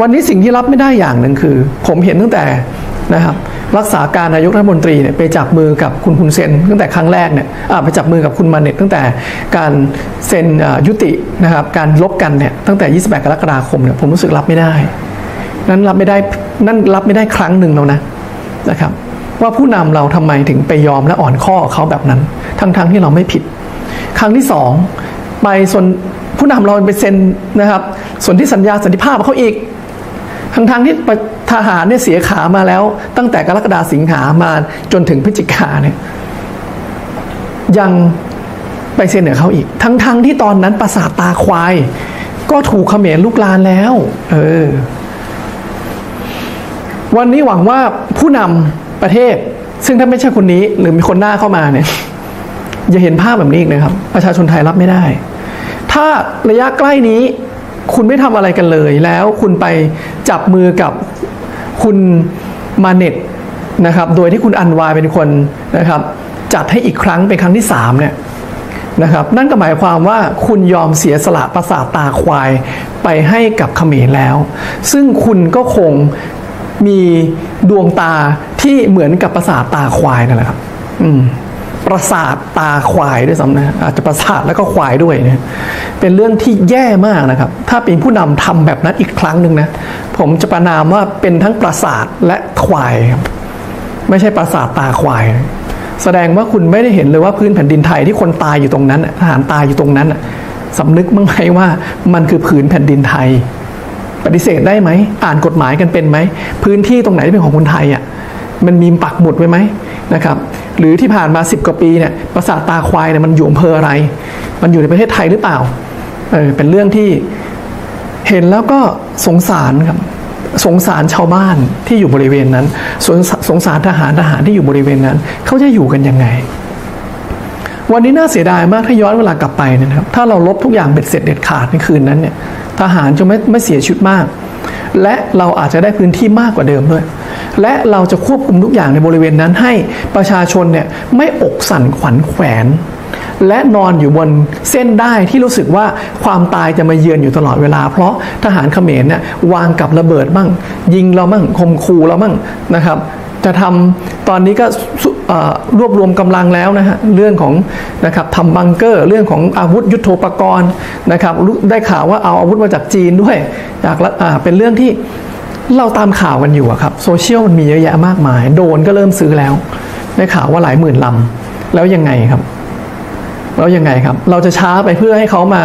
วันนี้สิ่งที่รับไม่ได้อย่างหนึ่งคือ ผมเห็นตั้งแต่นะครับรักษาการนายกรัฐมนตรีเนี่ยไปจับมือกับคุณคุณเซนตั้งแต่ครั้งแรกเนี่ยอ่าไปจับมือกับคุณมาเน็ตตั้งแต่การเซ็นยุตินะครับการลบกันเนี่ยตั้งแต่ 28 กรกฎาคมเนี่ยผมรู้สึกรับไม่ได้ นั้นรับไม่ได้นั่นรับไม่ได้ครั้งหนึ่งแล้วนะนะครับว่าผู้นำเราทำไมถึงไปยอมและอ่อนข้อเขาแบบนั้น ทั้งๆที่เราไม่ผิด ครั้งที่สองไปส่วนผู้นำเราไปเซ็นนะครับส่วนที่สัญญาสันติภาพกับเขาอีก ทั้งทางๆที่ทหารเนี่ยเสียขามาแล้ว ตั้งแต่กรกฎาสิงหามาจนถึงพฤศจิกาเนี่ยยังไปเซ็นเหนือเขาอีก ทั้งๆทที่ตอนนั้นประสาทตาควาย ก็ถูกเขมรลุกลานแล้ว เออ วันนี้หวังว่าผู้นำประเทศ ซึ่งถ้าไม่ใช่คนนี้ หรือมีคนหน้าเข้ามาเนี่ยอย่าเห็นภาพแบบนี้อีกนะครับ ประชาชนไทยรับไม่ได้ ถ้าระยะใกล้นี้ คุณไม่ทำอะไรกันเลย แล้วคุณไปจับมือกับคุณมาเน็ตนะครับ โดยที่คุณอันวาเป็นคนนะครับ จัดให้อีกครั้งเป็นครั้งที่สามเนี่ยนะครับ นั่นก็หมายความว่าคุณยอมเสียสละประสาทตาควายไปให้กับเขมรแล้ว ซึ่งคุณก็คงมีดวงตาที่เหมือนกับประสาทตาควายนั่นแหละครับ อืม ประสาทตาควายด้วยซ้ำนะอาจจะประสาทแล้วก็ควายด้วยนะเป็นเรื่องที่แย่มากนะครับ ถ้าเป็นผู้นำทำแบบนั้นอีกครั้งหนึ่งนะผมจะประนามว่าเป็นทั้งประสาทและควาย ไม่ใช่ประสาทตาควาย แสดงว่าคุณไม่ได้เห็นเลยว่าพื้นแผ่นดินไทยที่คนตายอยู่ตรงนั้นทหารตายอยู่ตรงนั้นน่ะสำนึกมั้างไหมว่ามันคือผืนแผ่นดินไทย ปฏิเสธได้ไหมอ่านกฎหมายกันเป็นไหมพื้นที่ตรงไหนที่เป็นของคนไทยอะมันมีปักหมุดไว้ไหมนะครับ หรือที่ผ่านมา 10 กว่าปีเนี่ยประสาทตาควายเนี่ยมันอยู่อำเภออะไร มันอยู่ในประเทศไทยหรือเปล่าเออเป็นเรื่องที่เห็นแล้วก็สงสารครับสงสารชาวบ้านที่อยู่บริเวณนั้นสงสงสารทหารทหารที่อยู่บริเวณนั้น เขาจะอยู่กันยังไง วันนี้น่าเสียดายมากถ้าย้อนเวลากลับไปเนยนะครับ ถ้าเราลบทุกอย่างเบ็ดเสร็จเด็ดขาดในคืนนั้นเนี่ยทหารจะไม่ไม่เสียชีวิตมาก และเราอาจจะได้พื้นที่มากกว่าเดิมด้วย และเราจะควบคุมทุกอย่างในบริเวณนั้นให้ประชาชนเนี่ยไม่อกสั่นขวัญแขวน และนอนอยู่บนเส้นได้ที่รู้สึกว่าความตายจะมาเยือนอยู่ตลอดเวลา เพราะทหารเขมรเนี่ยวางกับระเบิดบ้าง ยิงเราบ้างคมคูเราบ้างนะครับจะทำตอนนี้ก็รวบรวมกำลังแล้วนะฮะเรื่องของนะครับทำบังเกอร์ เรื่องของอาวุธยุโทโธปกรณ์นะครับได้ข่าวว่าเอาอาวุธมาจากจีนด้วยจากเป็นเรื่องที่ เราตามข่าวกันอยู่ครับโซเชียลมันมีเยอะแยะมากมาย โดนก็เริ่มซื้อแล้ว ได้ข่าวว่าหลายหมื่นลำแล้วยังไงครับ แล้วยังไงครับ เราจะช้าไปเพื่อให้เขามา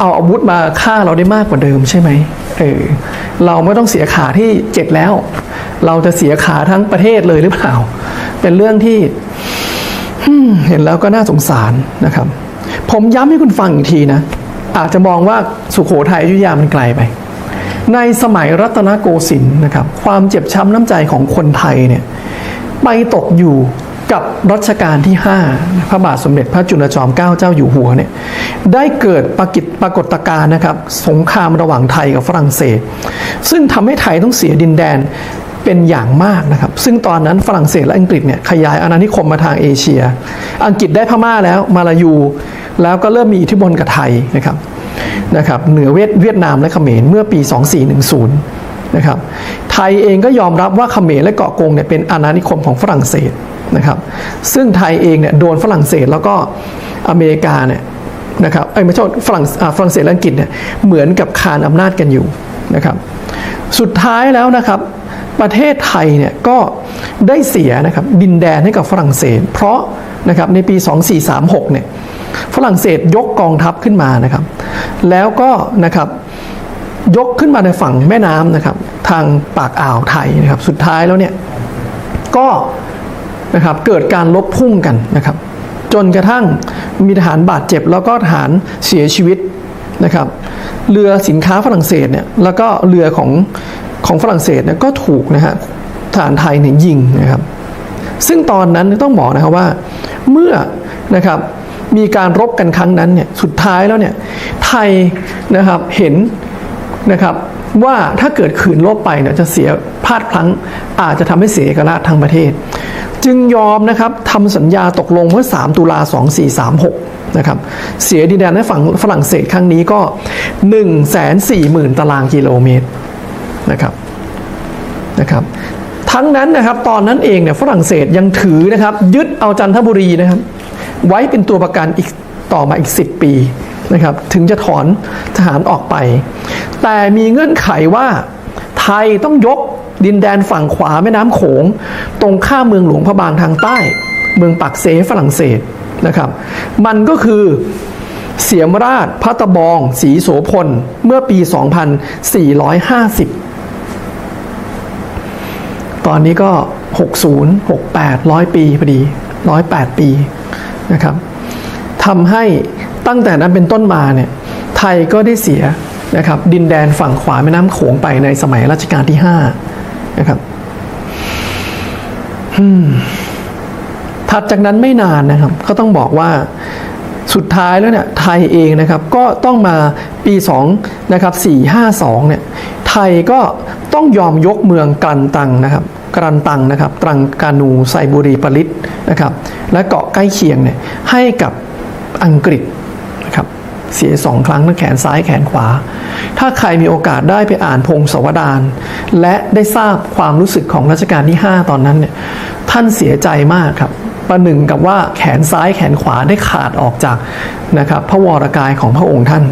เอาอาวุธมาฆ่าเราได้มากกว่าเดิมใช่ไหมเออเราไม่ต้องเสียขาที่เจ็ดแล้ว เราจะเสียขาทั้งประเทศเลยหรือเปล่า เป็นเรื่องที่เห็นแล้วก็น่าสงสารนะครับ ผมย้ำให้คุณฟังอีกทีนะ อาจจะมองว่าสุขโขทัยอยุธยามันไกลไป ในสมัยรัตนโกสินทร์นะครับ ความเจ็บช้ำน้ำใจของคนไทยเนี่ยไปตกอยู่กับรัชกาลที่ 5 พระบาทสมเด็จพระจุลจอมเกล้าเจ้าอยู่หัวเนี่ยได้เกิดปรากฏปรากฏการณ์นะครับ สงครามระหว่างไทยกับฝรั่งเศส ซึ่งทำให้ไทยต้องเสียดินแดนเป็นอย่างมากนะครับ ซึ่งตอนนั้นฝรั่งเศสและอังกฤษเนี่ยขยายอาณานิคมมาทางเอเชีย อังกฤษได้พม่าแล้วมาลายู แล้วก็เริ่มมีอิทธิพลกับไทยนะครับ นะครับเหนือเวียดเวียดนามและเขมรเมื่อปี 2410 นะครับ ไทยเองก็ยอมรับว่าเขมรและเกาะกงเนี่ยเป็นอาณานิคมของฝรั่งเศสนะครับ ซึ่งไทยเองเนี่ยโดนฝรั่งเศสแล้วก็อเมริกาเนี่ยนะครับไอ้ไม่ใช่ฝรั่งฝรั่งเศสและอังกฤษเนี่ยเหมือนกับคานอำนาจกันอยู่นะครับ สุดท้ายแล้วนะครับ ประเทศไทยเนี่ยก็ได้เสียนะครับดินแดนให้กับฝรั่งเศส เพราะนะครับในปี 2436เนี่ยฝรั่งเศสยกกองทัพขึ้นมานะครับ แล้วก็นะครับยกขึ้นมาในฝั่งแม่น้ำนะครับ ทางปากอ่าวไทยนะครับ สุดท้ายแล้วเนี่ยก็นะครับเกิดการลบพุ่งกันนะครับ จนกระทั่งมีทหารบาดเจ็บ แล้วก็ทหารเสียชีวิตนะครับ เรือสินค้าฝรั่งเศสเนี่ยแล้วก็เรือของ ของฝรั่งเศสเนี่ยก็ถูกนะฮะทหารไทยเนี่ยยิงนะครับ ซึ่งตอนนั้นต้องบอกนะครับว่าเมื่อนะครับมีการรบกันครั้งนั้นเนี่ยสุดท้ายแล้วเนี่ยไทยนะครับเห็นนะครับว่าถ้าเกิดขืนรบไปเนี่ยจะเสียพลาดพลั้งอาจจะทำให้เสียเอกราชทางประเทศ จึงยอมนะครับทำสัญญาตกลงเมื่อ 3 ตุลา 2436 นะครับเสียดินแดนให้ฝั่งฝรั่งเศสครั้งนี้ก็ 1 4 0 0 0 0 ตารางกิโลเมตร นะครับนะครับ ทั้งนั้นนะครับตอนนั้นเองเนี่ยฝรั่งเศสยังถือนะครับ ยึดเอาจันทบุรีนะครับ ไว้เป็นตัวประกันอีกต่อมาอีก 10 ปีนะครับ ถึงจะถอนทหารออกไป แต่มีเงื่อนไขว่าไทยต้องยกดินแดนฝั่งขวาแม่น้ำโขง ตรงข้ามเมืองหลวงพระบางทางใต้ เมืองปักเซฝรั่งเศสนะครับ มันก็คือเสียมราชพัตบองศรีโสพล เมื่อปี 2450 ตอนนี้ก็ 60 68 100 ปีพอดี 108 ปีนะครับทำให้ตั้งแต่นั้นเป็นต้นมาเนี่ยไทยก็ได้เสียนะครับดินแดนฝั่งขวาแม่น้ำโขงไปในสมัยรัชกาลที่ 5 นะครับอืมถัดจากนั้นไม่นานนะครับ ก็ต้องบอกว่าสุดท้ายแล้วเนี่ยไทยเองนะครับก็ต้องมาปี2นะครับ452เนี่ยไทยก็ ต้องยอมยกเมืองกรันตังนะครับกรันตังนะครับตรังกานูไซบุรีปริตนะครับและเกาะใกล้เคียงเนี่ยให้กับอังกฤษนะครับเสียสองครั้งทั้งแขนซ้ายแขนขวา ถ้าใครมีโอกาสได้ไปอ่านพงศาวดารและได้ทราบความรู้สึกของรัชกาลที่ 5 ตอนนั้นเนี่ยท่านเสียใจมากครับประหนึ่งกับว่าแขนซ้ายแขนขวาได้ขาดออกจากนะครับพระวรกายของพระองค์ท่าน